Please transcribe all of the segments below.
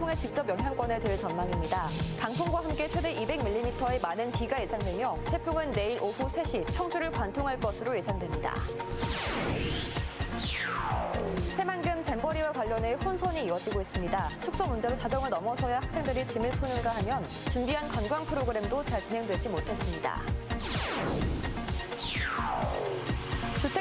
태풍의 직접 영향권에 들 전망입니다. 강풍과 함께 최대 200mm의 많은 비가 예상되며 태풍은 내일 오후 3시 청주를 관통할 것으로 예상됩니다. 새만금 잼버리와 관련해 혼선이 이어지고 있습니다. 숙소 문제로 자정을 넘어서야 학생들이 짐을 푸는가 하면 준비한 관광 프로그램도 잘 진행되지 못했습니다.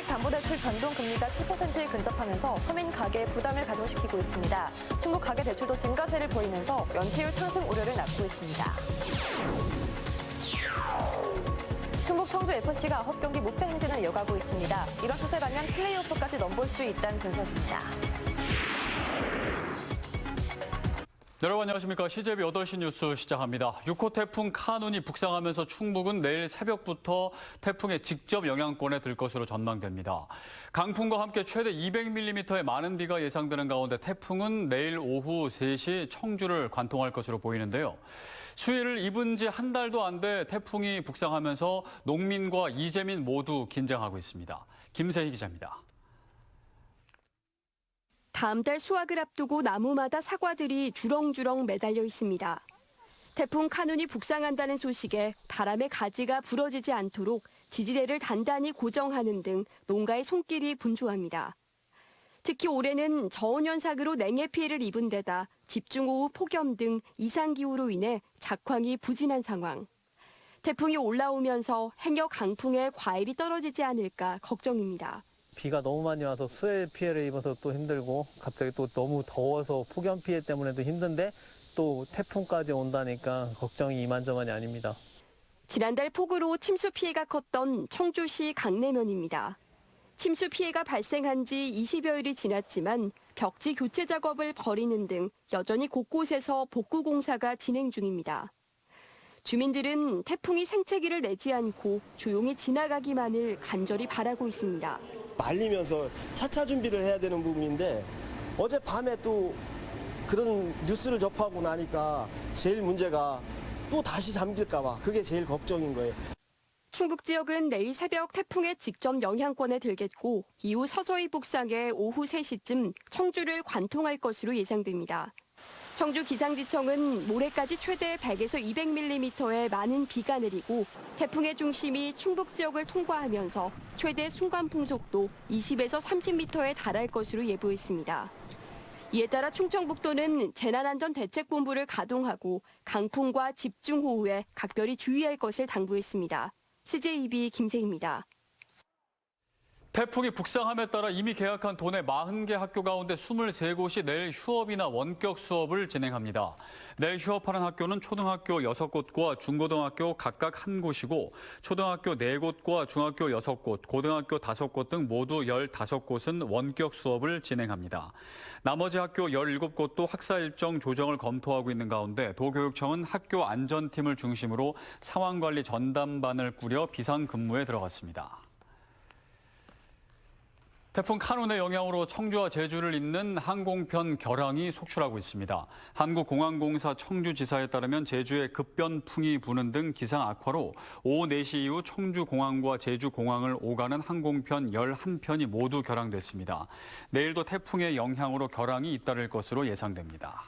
주택담보대출 변동금리가 7%에 근접하면서 서민 가계에 부담을 가중시키고 있습니다. 충북 가계대출도 증가세를 보이면서 연체율 상승 우려를 낳고 있습니다. 충북 청주 FC가 9경기 무패 행진을 이어가고 있습니다. 이런 추세라면 플레이오프까지 넘볼 수 있다는 분석입니다. 여러분 안녕하십니까. CJB 8시 뉴스 시작합니다. 6호 태풍 카눈이 북상하면서 충북은 내일 새벽부터 태풍의 직접 영향권에 들 것으로 전망됩니다. 강풍과 함께 최대 200mm의 많은 비가 예상되는 가운데 태풍은 내일 오후 3시 청주를 관통할 것으로 보이는데요. 수해를 입은 지 한 달도 안 돼 태풍이 북상하면서 농민과 이재민 모두 긴장하고 있습니다. 김세희 기자입니다. 다음 달 수확을 앞두고 나무마다 사과들이 주렁주렁 매달려 있습니다. 태풍 카눈이 북상한다는 소식에 바람에 가지가 부러지지 않도록 지지대를 단단히 고정하는 등 농가의 손길이 분주합니다. 특히 올해는 저온 현상으로 냉해 피해를 입은 데다 집중호우 폭염 등 이상 기후로 인해 작황이 부진한 상황. 태풍이 올라오면서 행여 강풍에 과일이 떨어지지 않을까 걱정입니다. 비가 너무 많이 와서 수해 피해를 입어서 또 힘들고 갑자기 또 너무 더워서 폭염 피해 때문에도 힘든데 또 태풍까지 온다니까 걱정이 이만저만이 아닙니다. 지난달 폭우로 침수 피해가 컸던 청주시 강내면입니다. 침수 피해가 발생한 지 20여일이 지났지만 벽지 교체 작업을 벌이는 등 여전히 곳곳에서 복구 공사가 진행 중입니다. 주민들은 태풍이 생채기를 내지 않고 조용히 지나가기만을 간절히 바라고 있습니다. 말리면서 차차 준비를 해야 되는 부분인데 어젯밤에 또 그런 뉴스를 접하고 나니까 제일 문제가 또 다시 잠길까봐 그게 제일 걱정인 거예요. 충북 지역은 내일 새벽 태풍의 직접 영향권에 들겠고 이후 서서히 북상해 오후 3시쯤 청주를 관통할 것으로 예상됩니다. 청주 기상지청은 모레까지 최대 100에서 200mm의 많은 비가 내리고 태풍의 중심이 충북 지역을 통과하면서 최대 순간 풍속도 20에서 30m에 달할 것으로 예보했습니다. 이에 따라 충청북도는 재난안전대책본부를 가동하고 강풍과 집중호우에 각별히 주의할 것을 당부했습니다. CJB 김세희입니다. 태풍이 북상함에 따라 이미 계약한 도내 40개 학교 가운데 23곳이 내일 휴업이나 원격 수업을 진행합니다. 내일 휴업하는 학교는 초등학교 6곳과 중고등학교 각각 1곳이고 초등학교 4곳과 중학교 6곳, 고등학교 5곳 등 모두 15곳은 원격 수업을 진행합니다. 나머지 학교 17곳도 학사 일정 조정을 검토하고 있는 가운데 도교육청은 학교 안전팀을 중심으로 상황관리 전담반을 꾸려 비상근무에 들어갔습니다. 태풍 카눈의 영향으로 청주와 제주를 잇는 항공편 결항이 속출하고 있습니다. 한국공항공사 청주지사에 따르면 제주에 급변풍이 부는 등 기상 악화로 오후 4시 이후 청주공항과 제주공항을 오가는 항공편 11편이 모두 결항됐습니다. 내일도 태풍의 영향으로 결항이 잇따를 것으로 예상됩니다.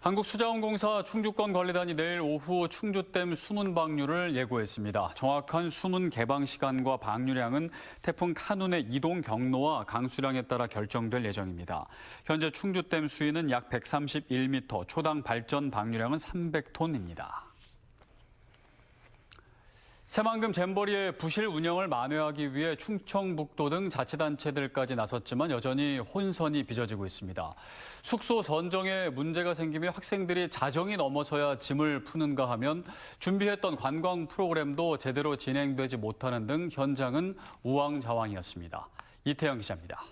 한국수자원공사 충주권 관리단이 내일 오후 충주댐 수문 방류를 예고했습니다. 정확한 수문 개방 시간과 방류량은 태풍 카눈의 이동 경로와 강수량에 따라 결정될 예정입니다. 현재 충주댐 수위는 약 131m, 초당 발전 방류량은 300톤입니다. 새만금 잼버리의 부실 운영을 만회하기 위해 충청북도 등 자치단체들까지 나섰지만 여전히 혼선이 빚어지고 있습니다. 숙소 선정에 문제가 생기며 학생들이 자정이 넘어서야 짐을 푸는가 하면 준비했던 관광 프로그램도 제대로 진행되지 못하는 등 현장은 우왕좌왕이었습니다. 이태영 기자입니다.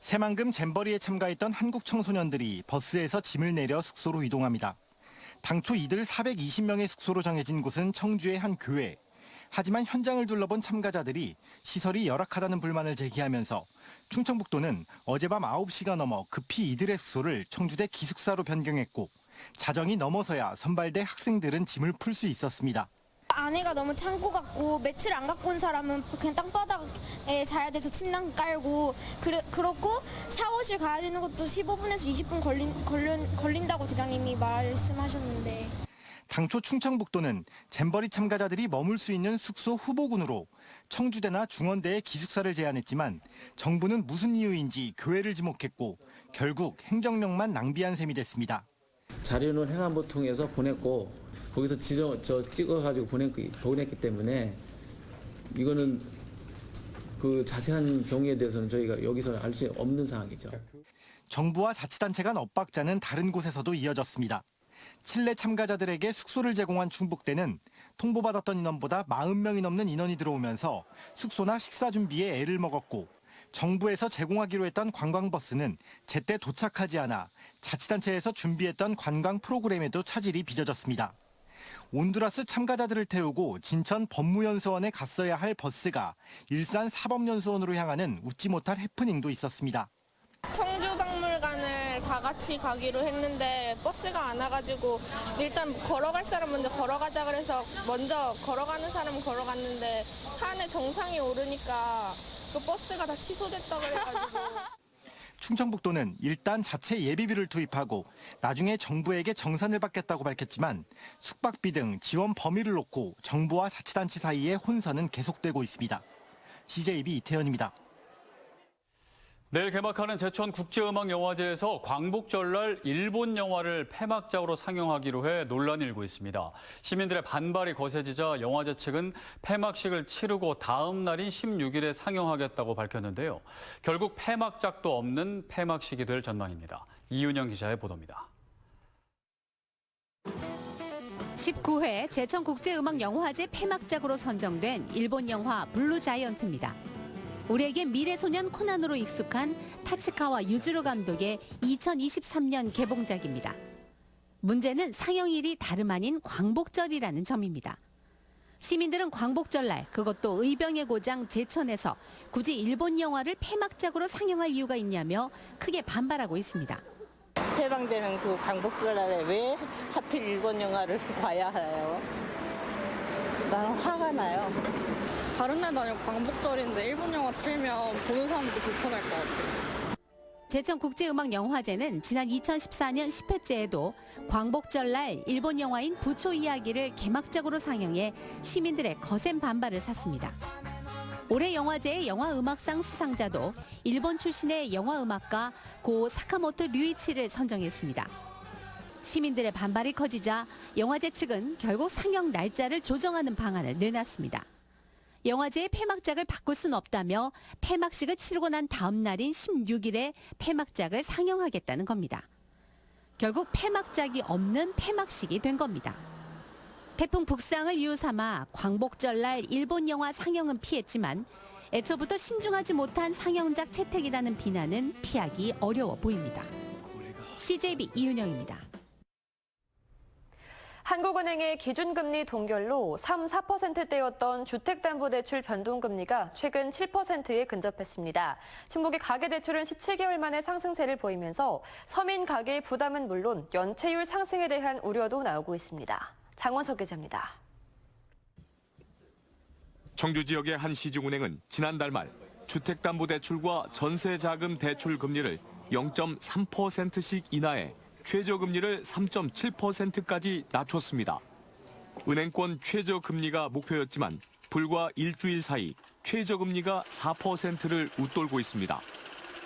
새만금 잼버리에 참가했던 한국 청소년들이 버스에서 짐을 내려 숙소로 이동합니다. 당초 이들 420명의 숙소로 정해진 곳은 청주의 한 교회. 하지만 현장을 둘러본 참가자들이 시설이 열악하다는 불만을 제기하면서 충청북도는 어젯밤 9시가 넘어 급히 이들의 숙소를 청주대 기숙사로 변경했고 자정이 넘어서야 선발대 학생들은 짐을 풀 수 있었습니다. 안에가 너무 창고 같고 며칠 안 갖고 온 사람은 그냥 땅바닥에 자야 돼서 침낭 깔고 그래, 그렇고 샤워실 가야 되는 것도 15분에서 20분 걸린, 걸린, 걸린다고 대장님이 말씀하셨는데 당초 충청북도는 잼버리 참가자들이 머물 수 있는 숙소 후보군으로 청주대나 중원대에 기숙사를 제안했지만 정부는 무슨 이유인지 교회를 지목했고 결국 행정력만 낭비한 셈이 됐습니다. 자료는 행안부 통해서 보냈고 거기서 지정 저 찍어가지고 보냈기, 보냈기 때문에 이거는 그 자세한 경우에 대해서는 저희가 여기서 알 수 없는 상황이죠. 정부와 자치단체 간 엇박자는 다른 곳에서도 이어졌습니다. 칠레 참가자들에게 숙소를 제공한 충북대는 통보받았던 인원보다 40명이 넘는 인원이 들어오면서 숙소나 식사 준비에 애를 먹었고 정부에서 제공하기로 했던 관광버스는 제때 도착하지 않아 자치단체에서 준비했던 관광 프로그램에도 차질이 빚어졌습니다. 온두라스 참가자들을 태우고 진천 법무연수원에 갔어야 할 버스가 일산 사법연수원으로 향하는 웃지 못할 해프닝도 있었습니다. 청주박물관을 다 같이 가기로 했는데 버스가 안 와가지고 일단 걸어갈 사람 먼저 걸어가자 그래서 먼저 걸어가는 사람은 걸어갔는데 산에 정상이 오르니까 그 버스가 다 취소됐다 그래가지고 충청북도는 일단 자체 예비비를 투입하고 나중에 정부에게 정산을 받겠다고 밝혔지만 숙박비 등 지원 범위를 놓고 정부와 자치단체 사이의 혼선은 계속되고 있습니다. CJB 이태현입니다. 내일 개막하는 제천 국제음악영화제에서 광복절날 일본 영화를 폐막작으로 상영하기로 해 논란이 일고 있습니다. 시민들의 반발이 거세지자 영화제 측은 폐막식을 치르고 다음 날인 16일에 상영하겠다고 밝혔는데요. 결국 폐막작도 없는 폐막식이 될 전망입니다. 이윤영 기자의 보도입니다. 19회 제천국제음악영화제 폐막작으로 선정된 일본 영화 블루자이언트입니다. 우리에게 미래소년 코난으로 익숙한 타츠카와 유즈루 감독의 2023년 개봉작입니다. 문제는 상영일이 다름 아닌 광복절이라는 점입니다. 시민들은 광복절날 그것도 의병의 고장 제천에서 굳이 일본 영화를 폐막작으로 상영할 이유가 있냐며 크게 반발하고 있습니다. 해방되는 그 광복절날에 왜 하필 일본 영화를 봐야 해요? 나는 화가 나요. 다른 날도 아니고 광복절인데 일본 영화 틀면 보는 사람도 불편할 것 같아요. 제천국제음악영화제는 지난 2014년 10회째에도 광복절날 일본 영화인 부초 이야기를 개막작으로 상영해 시민들의 거센 반발을 샀습니다. 올해 영화제의 영화음악상 수상자도 일본 출신의 영화음악가 고 사카모토 류이치를 선정했습니다. 시민들의 반발이 커지자 영화제 측은 결국 상영 날짜를 조정하는 방안을 내놨습니다. 영화제의 폐막작을 바꿀 순 없다며 폐막식을 치르고 난 다음 날인 16일에 폐막작을 상영하겠다는 겁니다. 결국 폐막작이 없는 폐막식이 된 겁니다. 태풍 북상을 이유 삼아 광복절 날 일본 영화 상영은 피했지만 애초부터 신중하지 못한 상영작 채택이라는 비난은 피하기 어려워 보입니다. CJB 이윤영입니다. 한국은행의 기준금리 동결로 3, 4%대였던 주택담보대출 변동금리가 최근 7%에 근접했습니다. 충북의 가계대출은 17개월 만에 상승세를 보이면서 서민 가계의 부담은 물론 연체율 상승에 대한 우려도 나오고 있습니다. 장원석 기자입니다. 청주 지역의 한 시중은행은 지난달 말 주택담보대출과 전세자금 대출 금리를 0.3%씩 인하해 최저금리를 3.7%까지 낮췄습니다. 은행권 최저금리가 목표였지만 불과 일주일 사이 최저금리가 4%를 웃돌고 있습니다.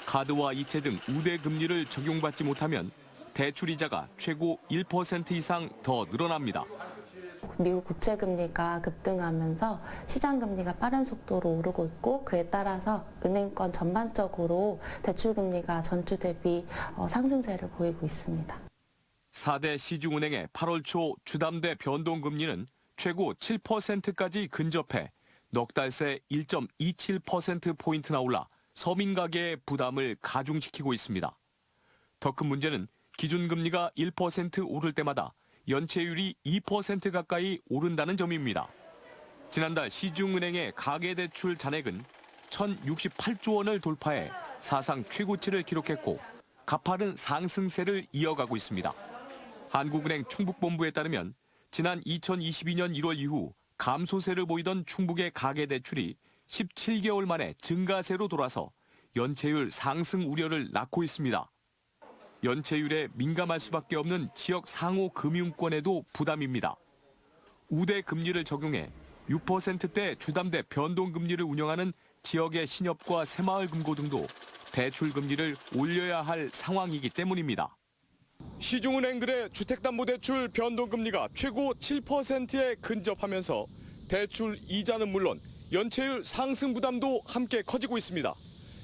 카드와 이체 등 우대 금리를 적용받지 못하면 대출이자가 최고 1% 이상 더 늘어납니다. 미국 국채 금리가 급등하면서 시장 금리가 빠른 속도로 오르고 있고 그에 따라서 은행권 전반적으로 대출 금리가 전주 대비 상승세를 보이고 있습니다. 4대 시중은행의 8월 초 주담대 변동금리는 최고 7%까지 근접해 넉 달 새 1.27%포인트나 올라 서민 가계의 부담을 가중시키고 있습니다. 더 큰 문제는 기준금리가 1% 오를 때마다 연체율이 2% 가까이 오른다는 점입니다. 지난달 시중은행의 가계대출 잔액은 1,068조 원을 돌파해 사상 최고치를 기록했고 가파른 상승세를 이어가고 있습니다. 한국은행 충북본부에 따르면 지난 2022년 1월 이후 감소세를 보이던 충북의 가계대출이 17개월 만에 증가세로 돌아서 연체율 상승 우려를 낳고 있습니다. 연체율에 민감할 수밖에 없는 지역 상호 금융권에도 부담입니다. 우대 금리를 적용해 6%대 주담대 변동 금리를 운영하는 지역의 신협과 새마을금고 등도 대출 금리를 올려야 할 상황이기 때문입니다. 시중은행들의 주택담보대출 변동금리가 최고 7%에 근접하면서 대출 이자는 물론 연체율 상승 부담도 함께 커지고 있습니다.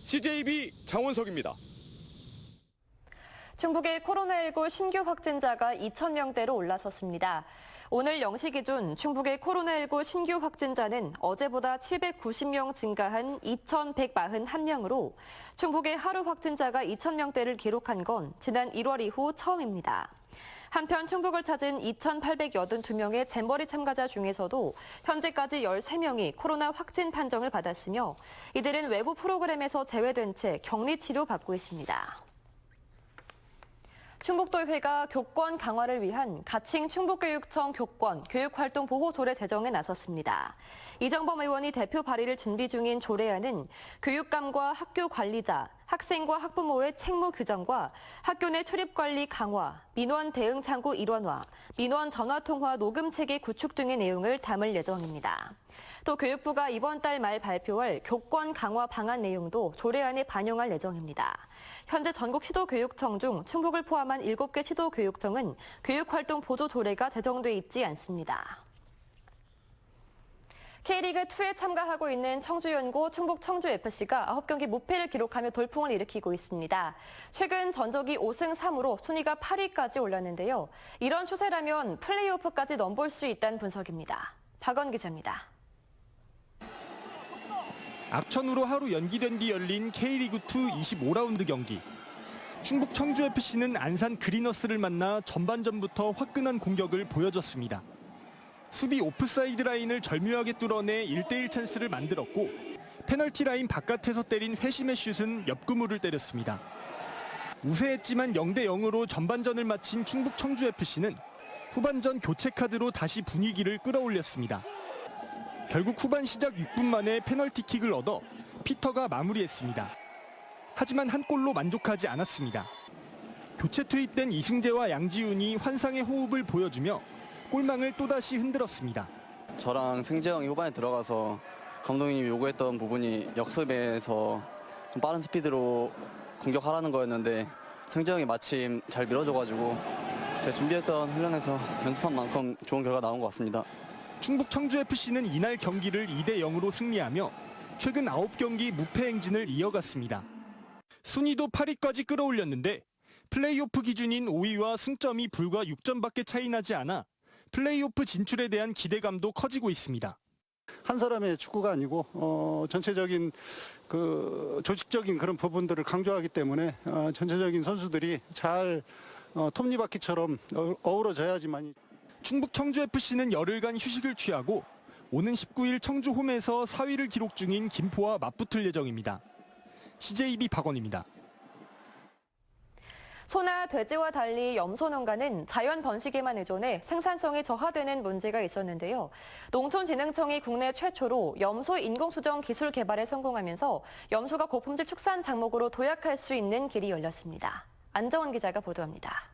CJB 장원석입니다. 충북의 코로나19 신규 확진자가 2,000명대로 올라섰습니다. 오늘 0시 기준 충북의 코로나19 신규 확진자는 어제보다 790명 증가한 2,141명으로 충북의 하루 확진자가 2,000명대를 기록한 건 지난 1월 이후 처음입니다. 한편 충북을 찾은 2,882명의 잼버리 참가자 중에서도 현재까지 13명이 코로나 확진 판정을 받았으며 이들은 외부 프로그램에서 제외된 채 격리 치료 받고 있습니다. 충북도의회가 교권 강화를 위한 가칭 충북교육청 교권 교육활동 보호 조례 제정에 나섰습니다. 이정범 의원이 대표 발의를 준비 중인 조례안은 교육감과 학교 관리자, 학생과 학부모의 책무 규정과 학교 내 출입 관리 강화, 민원 대응 창구 일원화, 민원 전화 통화 녹음 체계 구축 등의 내용을 담을 예정입니다. 또 교육부가 이번 달 말 발표할 교권 강화 방안 내용도 조례안에 반영할 예정입니다. 현재 전국 시도교육청 중 충북을 포함한 7개 시도교육청은 교육활동 보조 조례가 제정돼 있지 않습니다. K리그2에 참가하고 있는 청주연고 충북 청주FC가 9경기 무패를 기록하며 돌풍을 일으키고 있습니다. 최근 전적이 5승 3으로 순위가 8위까지 올랐는데요. 이런 추세라면 플레이오프까지 넘볼 수 있다는 분석입니다. 박원 기자입니다. 악천후로 하루 연기된 뒤 열린 K리그2 25라운드 경기. 충북 청주FC는 안산 그리너스를 만나 전반전부터 화끈한 공격을 보여줬습니다. 수비 오프사이드 라인을 절묘하게 뚫어내 1대1 찬스를 만들었고 페널티 라인 바깥에서 때린 회심의 슛은 옆구무를 때렸습니다. 우세했지만 0대 0으로 전반전을 마친 충북 청주FC는 후반전 교체 카드로 다시 분위기를 끌어올렸습니다. 결국 후반 시작 6분 만에 페널티킥을 얻어 피터가 마무리했습니다. 하지만 한 골로 만족하지 않았습니다. 교체 투입된 이승재와 양지훈이 환상의 호흡을 보여주며 골망을 또다시 흔들었습니다. 저랑 승재 형이 후반에 들어가서 감독님이 요구했던 부분이 역습에서 좀 빠른 스피드로 공격하라는 거였는데 승재 형이 마침 잘 밀어줘가지고 제가 준비했던 훈련에서 연습한 만큼 좋은 결과 나온 것 같습니다. 충북 청주FC는 이날 경기를 2대 0으로 승리하며 최근 9경기 무패 행진을 이어갔습니다. 순위도 8위까지 끌어올렸는데 플레이오프 기준인 5위와 승점이 불과 6점밖에 차이 나지 않아 플레이오프 진출에 대한 기대감도 커지고 있습니다. 한 사람의 축구가 아니고 어, 전체적인 그 조직적인 그런 부분들을 강조하기 때문에 어, 전체적인 선수들이 잘 어, 톱니바퀴처럼 어, 어우러져야지만 충북 청주FC는 열흘간 휴식을 취하고 오는 19일 청주 홈에서 4위를 기록 중인 김포와 맞붙을 예정입니다. CJB 박원입니다. 소나 돼지와 달리 염소 농가는 자연 번식에만 의존해 생산성이 저하되는 문제가 있었는데요. 농촌진흥청이 국내 최초로 염소 인공수정 기술 개발에 성공하면서 염소가 고품질 축산 작목으로 도약할 수 있는 길이 열렸습니다. 안정원 기자가 보도합니다.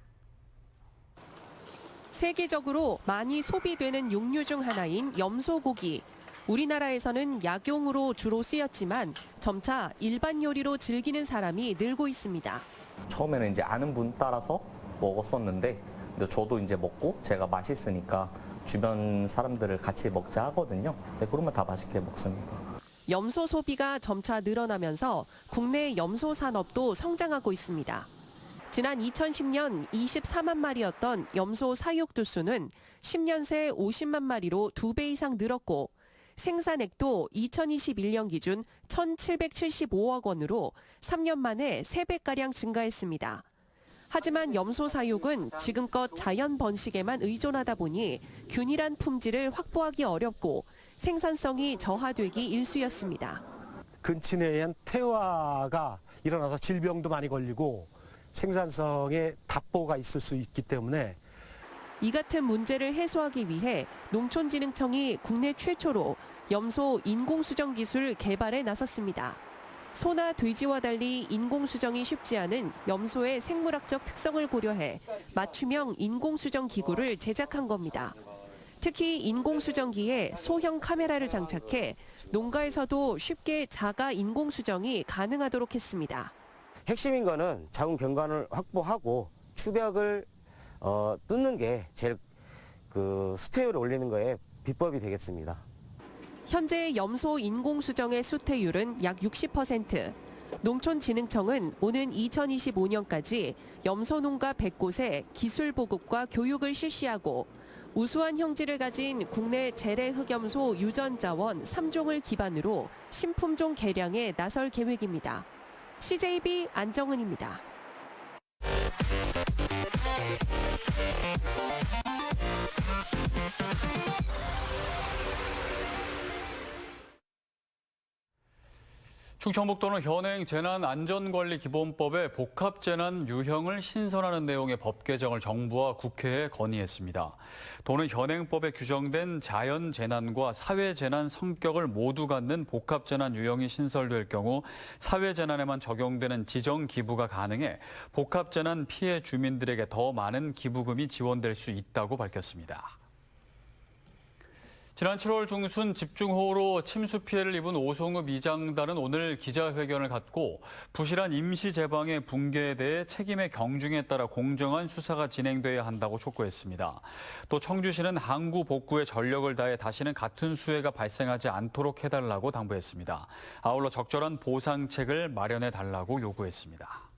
세계적으로 많이 소비되는 육류 중 하나인 염소고기. 우리나라에서는 약용으로 주로 쓰였지만 점차 일반 요리로 즐기는 사람이 늘고 있습니다. 처음에는 이제 아는 분 따라서 먹었었는데 근데 저도 이제 먹고 제가 맛있으니까 주변 사람들을 같이 먹자 하거든요. 네, 그러면 다 맛있게 먹습니다. 염소 소비가 점차 늘어나면서 국내 염소 산업도 성장하고 있습니다. 지난 2010년 24만 마리였던 염소 사육 두수는 10년 새 50만 마리로 2배 이상 늘었고 생산액도 2021년 기준 1,775억 원으로 3년 만에 3배가량 증가했습니다. 하지만 염소 사육은 지금껏 자연 번식에만 의존하다 보니 균일한 품질을 확보하기 어렵고 생산성이 저하되기 일쑤였습니다. 근친에 의한 태화가 일어나서 질병도 많이 걸리고 생산성에 답보가 있을 수 있기 때문에 이 같은 문제를 해소하기 위해 농촌진흥청이 국내 최초로 염소 인공수정 기술 개발에 나섰습니다. 소나 돼지와 달리 인공수정이 쉽지 않은 염소의 생물학적 특성을 고려해 맞춤형 인공수정 기구를 제작한 겁니다. 특히 인공수정기에 소형 카메라를 장착해 농가에서도 쉽게 자가 인공수정이 가능하도록 했습니다. 핵심인 거는 자궁 경관을 확보하고 추벽을 어, 뚫는 게 제일 그 수태율을 올리는 거에 비법이 되겠습니다. 현재 염소 인공수정의 수태율은 약 60%. 농촌진흥청은 오는 2025년까지 염소 농가 100곳에 기술 보급과 교육을 실시하고 우수한 형질을 가진 국내 재래 흑염소 유전자원 3종을 기반으로 신품종 개량에 나설 계획입니다. CJB 안정은입니다. 충청북도는 현행 재난안전관리기본법의 복합재난 유형을 신설하는 내용의 법 개정을 정부와 국회에 건의했습니다. 도는 현행법에 규정된 자연재난과 사회재난 성격을 모두 갖는 복합재난 유형이 신설될 경우 사회재난에만 적용되는 지정기부가 가능해 복합재난 피해 주민들에게 더 많은 기부금이 지원될 수 있다고 밝혔습니다. 지난 7월 중순 집중호우로 침수 피해를 입은 오송읍 이장단은 오늘 기자회견을 갖고 부실한 임시 제방의 붕괴에 대해 책임의 경중에 따라 공정한 수사가 진행돼야 한다고 촉구했습니다. 또 청주시는 항구 복구에 전력을 다해 다시는 같은 수해가 발생하지 않도록 해달라고 당부했습니다. 아울러 적절한 보상책을 마련해 달라고 요구했습니다.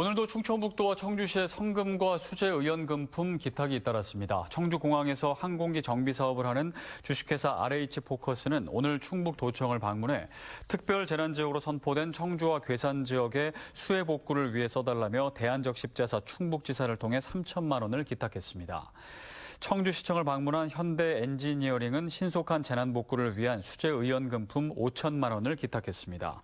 오늘도 충청북도와 청주시의 성금과 수제 의연금품 기탁이 잇따랐습니다. 청주공항에서 항공기 정비 사업을 하는 주식회사 RH포커스는 오늘 충북도청을 방문해 특별 재난 지역으로 선포된 청주와 괴산 지역의 수해 복구를 위해 써달라며 대한적 십자사 충북지사를 통해 3천만 원을 기탁했습니다. 청주시청을 방문한 현대 엔지니어링은 신속한 재난 복구를 위한 수제 의연금품 5천만 원을 기탁했습니다.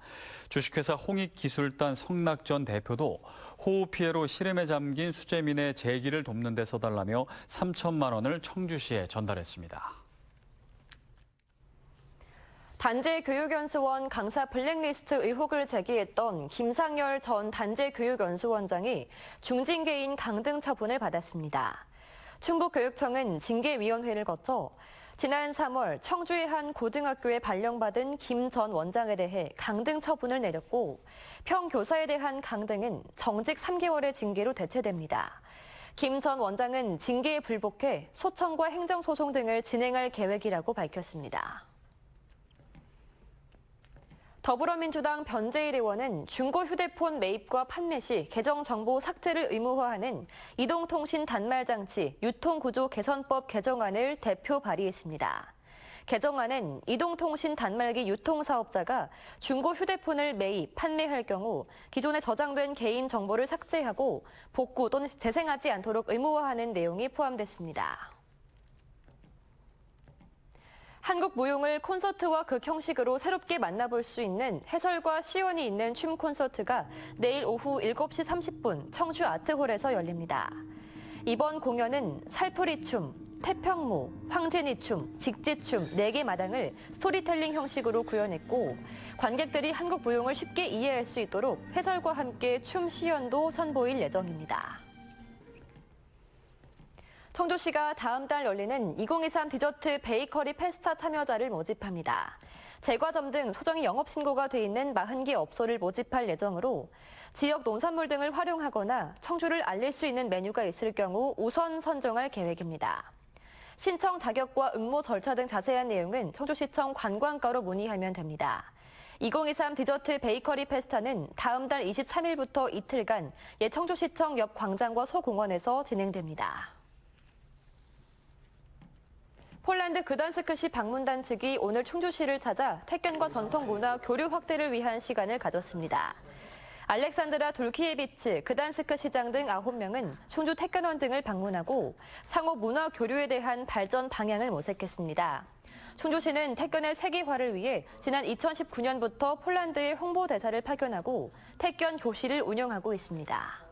주식회사 홍익기술단 성낙전 대표도 호우 피해로 시름에 잠긴 수재민의 재기를 돕는 데 써달라며 3천만 원을 청주시에 전달했습니다. 단재교육연수원 강사 블랙리스트 의혹을 제기했던 김상열 전 단재교육연수원장이 중징계인 강등 처분을 받았습니다. 충북교육청은 징계위원회를 거쳐 지난 3월 청주의 한 고등학교에 발령받은 김 전 원장에 대해 강등 처분을 내렸고 평교사에 대한 강등은 정직 3개월의 징계로 대체됩니다. 김 전 원장은 징계에 불복해 소청과 행정소송 등을 진행할 계획이라고 밝혔습니다. 더불어민주당 변재일 의원은 중고 휴대폰 매입과 판매 시 계정 정보 삭제를 의무화하는 이동통신 단말장치 유통구조 개선법 개정안을 대표 발의했습니다. 개정안은 이동통신 단말기 유통사업자가 중고 휴대폰을 매입, 판매할 경우 기존에 저장된 개인 정보를 삭제하고 복구 또는 재생하지 않도록 의무화하는 내용이 포함됐습니다. 한국 무용을 콘서트와 극 형식으로 새롭게 만나볼 수 있는 해설과 시연이 있는 춤 콘서트가 내일 오후 7시 30분 청주 아트홀에서 열립니다. 이번 공연은 살풀이 춤, 태평무, 황제니 춤, 직지춤 4개 마당을 스토리텔링 형식으로 구현했고 관객들이 한국 무용을 쉽게 이해할 수 있도록 해설과 함께 춤 시연도 선보일 예정입니다. 청주시가 다음 달 열리는 2023 디저트 베이커리 페스타 참여자를 모집합니다. 제과점 등 소정이 영업 신고가 돼 있는 40개 업소를 모집할 예정으로 지역 농산물 등을 활용하거나 청주를 알릴 수 있는 메뉴가 있을 경우 우선 선정할 계획입니다. 신청 자격과 응모 절차 등 자세한 내용은 청주시청 관광과로 문의하면 됩니다. 2023 디저트 베이커리 페스타는 다음 달 23일부터 이틀간 예 청주시청 옆 광장과 소공원에서 진행됩니다. 폴란드 그단스크 시 방문단 측이 오늘 충주시를 찾아 태견과 전통 문화 교류 확대를 위한 시간을 가졌습니다. 알렉산드라 돌키예비츠, 그단스크 시장 등 9명은 충주 태견원 등을 방문하고 상호 문화 교류에 대한 발전 방향을 모색했습니다. 충주시는 태견의 세계화를 위해 지난 2019년부터 폴란드에 홍보대사를 파견하고 태견 교실을 운영하고 있습니다.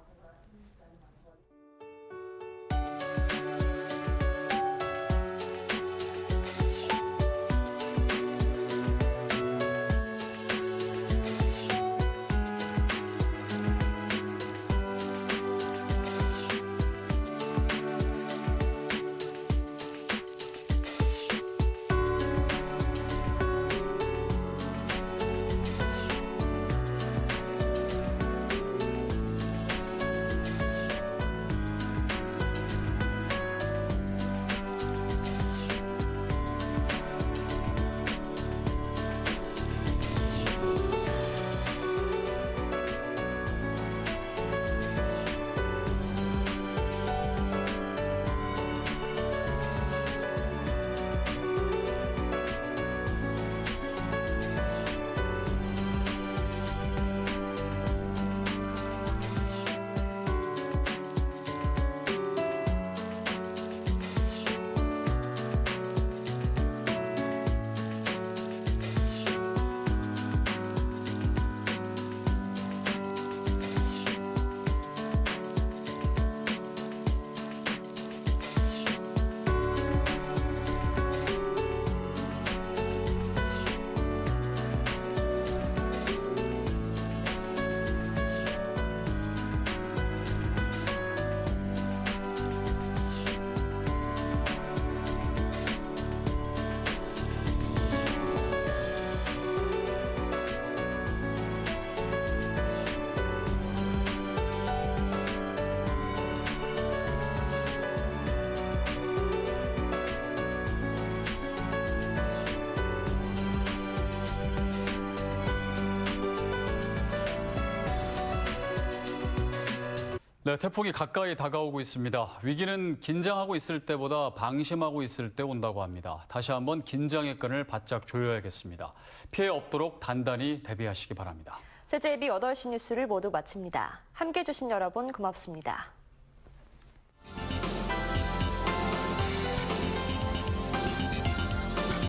네, 태풍이 가까이 다가오고 있습니다. 위기는 긴장하고 있을 때보다 방심하고 있을 때 온다고 합니다. 다시 한번 긴장의 끈을 바짝 조여야겠습니다. 피해 없도록 단단히 대비하시기 바랍니다. CJB 8시 뉴스를 모두 마칩니다. 함께 해 주신 여러분 고맙습니다.